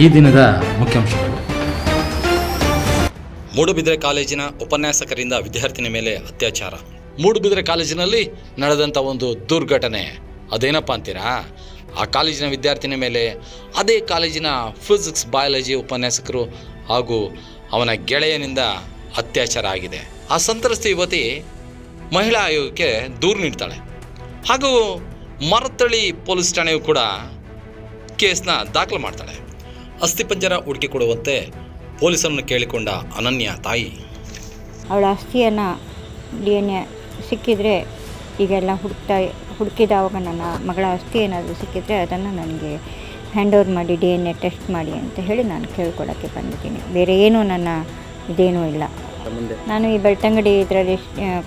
ಈ ದಿನದ ಮುಖ್ಯಾಂಶಗಳು. ಮೂಡುಬಿದ್ರೆ ಕಾಲೇಜಿನ ಉಪನ್ಯಾಸಕರಿಂದ ವಿದ್ಯಾರ್ಥಿನಿ ಮೇಲೆ ಅತ್ಯಾಚಾರ. ಮೂಡುಬಿದ್ರೆ ಕಾಲೇಜಿನಲ್ಲಿ ನಡೆದಂಥ ಒಂದು ದುರ್ಘಟನೆ. ಅದೇನಪ್ಪ ಅಂತೀರಾ? ಆ ಕಾಲೇಜಿನ ವಿದ್ಯಾರ್ಥಿನಿ ಮೇಲೆ ಅದೇ ಕಾಲೇಜಿನ ಫಿಸಿಕ್ಸ್, ಬಯಾಲಜಿ ಉಪನ್ಯಾಸಕರು ಹಾಗೂ ಅವನ ಗೆಳೆಯನಿಂದ ಅತ್ಯಾಚಾರ ಆಗಿದೆ. ಆ ಸಂತ್ರಸ್ತ ಯುವತಿ ಮಹಿಳಾ ಆಯೋಗಕ್ಕೆ ದೂರು ನೀಡ್ತಾಳೆ. ಹಾಗೂ ಮರತಳಿ ಪೊಲೀಸ್ ಠಾಣೆಯು ಕೂಡ ಕೇಸ್ನ ದಾಖಲು ಮಾಡ್ತಾಳೆ. ಅಸ್ಥಿಪಂಜರ ಹುಡುಕಿ ಕೊಡುವಂತೆ ಪೊಲೀಸರನ್ನು ಕೇಳಿಕೊಂಡ ಅನನ್ಯ ತಾಯಿ. ಅವಳ ಅಸ್ಥಿಯನ್ನು ಡಿ ಎನ್ ಎ ಸಿಕ್ಕಿದರೆ ಈಗೆಲ್ಲ ಹುಡುಕ್ತಾ ಹುಡುಕಿದವಾಗ ನನ್ನ ಮಗಳ ಅಸ್ಥಿ ಏನಾದರೂ ಸಿಕ್ಕಿದರೆ ಅದನ್ನು ನನಗೆ ಹ್ಯಾಂಡ್ ಓವರ್ ಮಾಡಿ ಡಿ ಎನ್ ಎ ಟೆಸ್ಟ್ ಮಾಡಿ ಅಂತ ಹೇಳಿ ನಾನು ಕೇಳ್ಕೊಳ್ಳೋಕ್ಕೆ ಬಂದಿದ್ದೀನಿ. ಬೇರೆ ಏನೂ ನನ್ನ ಇದೇನೂ ಇಲ್ಲ. ನಾನು ಈ ಬೆಳ್ತಂಗಡಿ ಇದರಲ್ಲಿ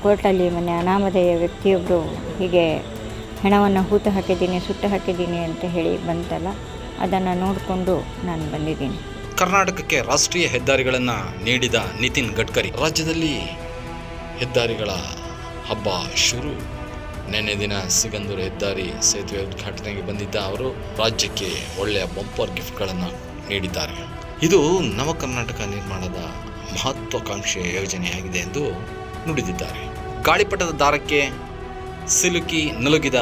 ಕೋರ್ಟಲ್ಲಿ ಮೊನ್ನೆ ಅನಾಮಧೇಯ ವ್ಯಕ್ತಿಯೊಬ್ಬರು ಹೀಗೆ ಹೆಣವನ್ನು ಹೂತು ಹಾಕಿದ್ದೀನಿ ಸುಟ್ಟು ಹಾಕಿದ್ದೀನಿ ಅಂತ ಹೇಳಿ ಬಂತಲ್ಲ ಅದನ್ನು ನೋಡಿಕೊಂಡು ನಾನು ಬಂದಿದ್ದೀನಿ. ಕರ್ನಾಟಕಕ್ಕೆ ರಾಷ್ಟ್ರೀಯ ಹೆದ್ದಾರಿಗಳನ್ನು ನೀಡಿದ ನಿತಿನ್ ಗಡ್ಕರಿ. ರಾಜ್ಯದಲ್ಲಿ ಹೆದ್ದಾರಿಗಳ ಹಬ್ಬ ಶುರು. ನಿನ್ನೆ ದಿನ ಸಿಗಂದೂರು ಹೆದ್ದಾರಿ ಸೇತುವೆ ಉದ್ಘಾಟನೆಗೆ ಬಂದಿದ್ದ ಅವರು ರಾಜ್ಯಕ್ಕೆ ಒಳ್ಳೆಯ ಬಂಪರ್ ಗಿಫ್ಟ್ಗಳನ್ನು ನೀಡಿದ್ದಾರೆ. ಇದು ನವ ಕರ್ನಾಟಕ ನಿರ್ಮಾಣದ ಮಹತ್ವಾಕಾಂಕ್ಷೆಯ ಯೋಜನೆಯಾಗಿದೆ ಎಂದು ನುಡಿದಿದ್ದಾರೆ. ಗಾಳಿಪಟದ ದಾರಕ್ಕೆ ಸಿಲುಕಿ ನಲುಗಿದ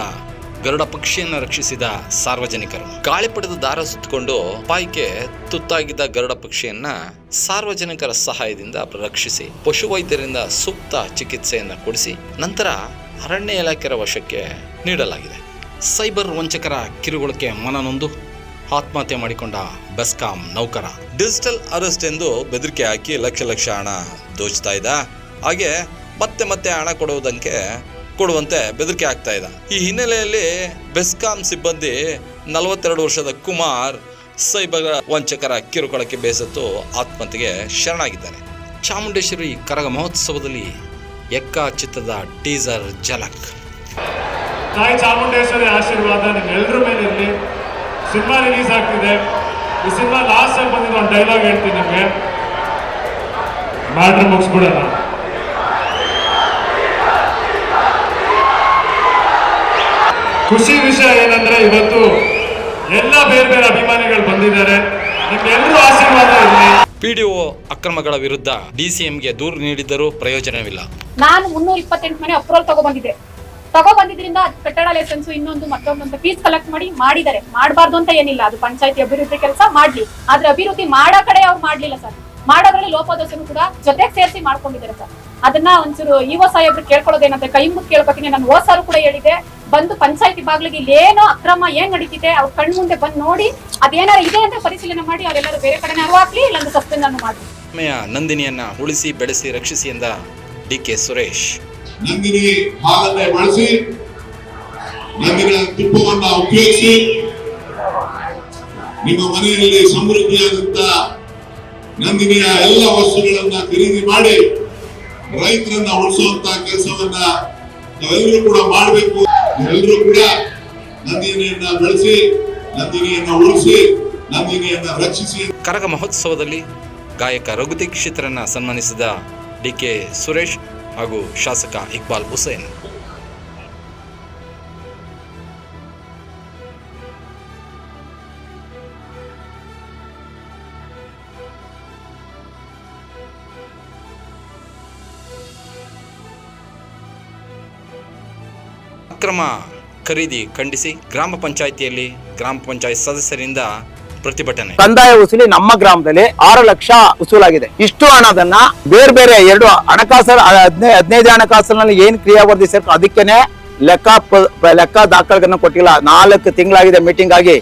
ಗರುಡ ಪಕ್ಷಿಯನ್ನು ರಕ್ಷಿಸಿದ ಸಾರ್ವಜನಿಕರು. ಗಾಳಿಪಟದ ದಾರ ಸುತ್ತಕೊಂಡು ಪಾಯ್ಕೆ ತುತ್ತಾಗಿದ್ದ ಗರುಡ ಪಕ್ಷಿಯನ್ನ ಸಾರ್ವಜನಿಕರ ಸಹಾಯದಿಂದ ರಕ್ಷಿಸಿ ಪಶುವೈದ್ಯರಿಂದ ಸೂಕ್ತ ಚಿಕಿತ್ಸೆಯನ್ನು ಕೊಡಿಸಿ ನಂತರ ಅರಣ್ಯ ಇಲಾಖೆಯ ವಶಕ್ಕೆ ನೀಡಲಾಗಿದೆ. ಸೈಬರ್ ವಂಚಕರ ಕಿರುಗುಳಕ್ಕೆ ಮನನೊಂದು ಆತ್ಮಹತ್ಯೆ ಮಾಡಿಕೊಂಡ ಬೆಸ್ಕಾಂ ನೌಕರ. ಡಿಜಿಟಲ್ ಅರೆಸ್ಟ್ ಎಂದು ಬೆದರಿಕೆ ಹಾಕಿ ಲಕ್ಷ ಲಕ್ಷ ಹಣ ದೋಚ್ತಾ ಇದ್ದ. ಹಾಗೆ ಮತ್ತೆ ಮತ್ತೆ ಹಣ ಕೊಡುವುದಕ್ಕೆ ಕೊಡುವಂತೆ ಬೆದರಿಕೆ ಆಗ್ತಾ ಇದ್ದ ಈ ಹಿನ್ನೆಲೆಯಲ್ಲಿ ಬೆಸ್ಕಾಂ ಸಿಬ್ಬಂದಿ ನಲವತ್ತೆರಡು ವರ್ಷದ ಕುಮಾರ್ ಸೈಬರ್ ವಂಚಕರ ಕಿರುಕುಳಕ್ಕೆ ಬೇಸತ್ತು ಆತ್ಮಹತ್ಯೆಗೆ ಶರಣಾಗಿದ್ದಾನೆ. ಚಾಮುಂಡೇಶ್ವರಿ ಕರಗ ಮಹೋತ್ಸವದಲ್ಲಿ ಎಕ್ಕ ಚಿತ್ರದ ಟೀಸರ್ ಜಲಕ್ ತಾಯಿ ಚಾಮುಂಡೇಶ್ವರಿ ಆಶೀರ್ವಾದ ನಿಮ್ಮೆಲ್ಲರ ಮೇಲೆ ಇರಲಿ. ಸಿನಿಮಾ ರಿಲೀಸ್ ಆಗ್ತಿದೆ. ಈ ಸಿನಿಮಾ ಲಾಸ್ಟ್ ಬಂದಿದ್ದು ಒಂದು ಡೈಲಾಗ್ ಹೇಳ್ತೀನಿ ನಿಮಗೆ. ಮ್ಯಾಟ್ರ್ ಮುಗಿಸ್ಬಿಡೋಣ. ಖುಷಿ ವಿಷಯ ಏನಂದ್ರೆ ಇವತ್ತು ಎಲ್ಲ ಬೇರೆ ಬೇರೆ ಅಭಿಮಾನಿಗಳು ಬಂದಿದ್ದಾರೆ. ನಿಮ್ಗೆಲ್ಲರೂ ಆಶೀರ್ವಾದ ಇರಲಿ. ಪಿಡಿಒ ಅಕ್ರಮಗಳ ವಿರುದ್ಧ ಡಿಸಿಎಂಗೆ ದೂರು ನೀಡಿದ್ದರೂ ಪ್ರಯೋಜನವಿಲ್ಲ. ನಾನು ಮುನ್ನೂರ ಇಪ್ಪತ್ತೆಂಟು ಮನೆ ಅಪ್ರೂವಲ್ ತಗೊಬಂದಿದ್ದೆ ತಗೊಬಂದಿದ್ರಿಂದ ಕಟ್ಟಡ ಲೈಸೆನ್ಸ್ ಇನ್ನೊಂದು ಮತ್ತೊಂದು ಅಂತ ಫೀಸ್ ಕಲೆಕ್ಟ್ ಮಾಡಿ ಮಾಡಿದ್ದಾರೆ. ಮಾಡಬಾರ್ದು ಅಂತ ಏನಿಲ್ಲ. ಅದು ಪಂಚಾಯತಿ ಅಭಿವೃದ್ಧಿ ಕೆಲಸ ಮಾಡ್ಲಿ. ಆದ್ರೆ ಅಭಿವೃದ್ಧಿ ಮಾಡೋ ಕಡೆ ಅವ್ರು ಮಾಡ್ಲಿಲ್ಲ ಸರ್. ಮಾಡೋದ್ರಲ್ಲಿ ಲೋಪದೋಷನು ಕೂಡ ಜೊತೆಗೆ ಸೇರಿಸಿ ಮಾಡ್ಕೊಂಡಿದ್ದಾರೆ ಸರ್. ಅದನ್ನ ಒಂಚೂರು ಇಒ ಸಾಹೇಬ್ರು ಕೇಳ್ಕೊಳ್ಳೋದೇನಂದ್ರೆ ಕೈ ಮುಗಿ ಕೇಳ್ಕೊತೀನಿ. ನಾನು ಓಸಾರು ಕೂಡ ಹೇಳಿದೆ ಬಂದು ಪಂಚಾಯತಿ ಬಾಗ್ಲಿಗೆ ಇಲ್ಲೇನೋ ಅಕ್ರಮ ಏನ್ ನಡೀತಿದೆ ಅವ್ರ ಕಣ್ ಮುಂದೆ ಬಂದು ನೋಡಿ ಅದೇನಾರ ಇದೆ ಅಂತ ಪರಿಶೀಲನೆ ಮಾಡಿ ಅವರೆಲ್ಲರೂ ಬೇರೆ ಕಡೆ ಹಾಕ್ಲಿ ಇಲ್ಲಾಂದ್ರೆ ಸಸ್ಪೆಂಡ್ ಅನ್ನು ಮಾಡಿ ನಂದಿನಿಯನ್ನ ಉಳಿಸಿ ಬೆಳೆಸಿ ರಕ್ಷಿಸಿ ಎಂದ ಡಿ ಕೆ ಸುರೇಶ್. ನಂದಿನಿ ಹಾಲನ್ನೇ ಬಳಸಿ ನಂದಿನ ತುಪ್ಪವನ್ನ ಉಪಯೋಗಿಸಿ ನಿಮ್ಮ ಮನೆಯಲ್ಲಿ ಸಮೃದ್ಧಿಯಾದಂತ ನಂದಿನಿಯ ಎಲ್ಲ ವಸ್ತುಗಳನ್ನ ಖರೀದಿ ಮಾಡಿ ರೈತರನ್ನ ಉಳಿಸುವಂತ ಕೆಲಸವನ್ನ ನಾವೆಲ್ಲರೂ ಕೂಡ ಮಾಡಬೇಕು. ಎಲ್ಲರೂ ಕೂಡ ನಂದಿನಿಯನ್ನ ಬೆಳೆಸಿ, ನಂದಿನಿಯನ್ನ ಉಳಿಸಿ, ನಂದಿನಿಯನ್ನ ರಕ್ಷಿಸಿ ಕರಗ ಮಹೋತ್ಸವದಲ್ಲಿ ಗಾಯಕ ರಘು ದೀಕ್ಷಿತರನ್ನ ಸನ್ಮಾನಿಸಿದ ಡಿ ಕೆ ಸುರೇಶ್ ಹಾಗೂ ಶಾಸಕ ಇಕ್ಬಾಲ್ ಹುಸೇನ್. ಅಕ್ರಮ ಖರೀದಿ ಖಂಡಿಸಿ ಗ್ರಾಮ ಪಂಚಾಯಿತಿಯಲ್ಲಿ ಗ್ರಾಮ ಪಂಚಾಯತ್ ಸದಸ್ಯರಿಂದ ಪ್ರತಿಭಟನೆ. ಕಂದಾಯ ವಸೂಲಿ ನಮ್ಮ ಗ್ರಾಮದಲ್ಲಿ ಆರು ಲಕ್ಷ ವಸೂಲಾಗಿದೆ. ಇಷ್ಟು ಹಣದನ್ನ ಬೇರೆ ಬೇರೆ ಎರಡು ಹಣಕಾಸು ಹದಿನೈದು ಹಣಕಾಸಿನಲ್ಲಿ ಏನ್ ಕ್ರಿಯಾ ಸೇರ್ಕೊ, ಅದಕ್ಕೇನೆ ಲೆಕ್ಕ ಲೆಕ್ಕ ದಾಖಲೆಗಳನ್ನ ಕೊಟ್ಟಿಲ್ಲ. ನಾಲ್ಕು ತಿಂಗಳಾಗಿದೆ ಮೀಟಿಂಗ್ ಆಗಿ.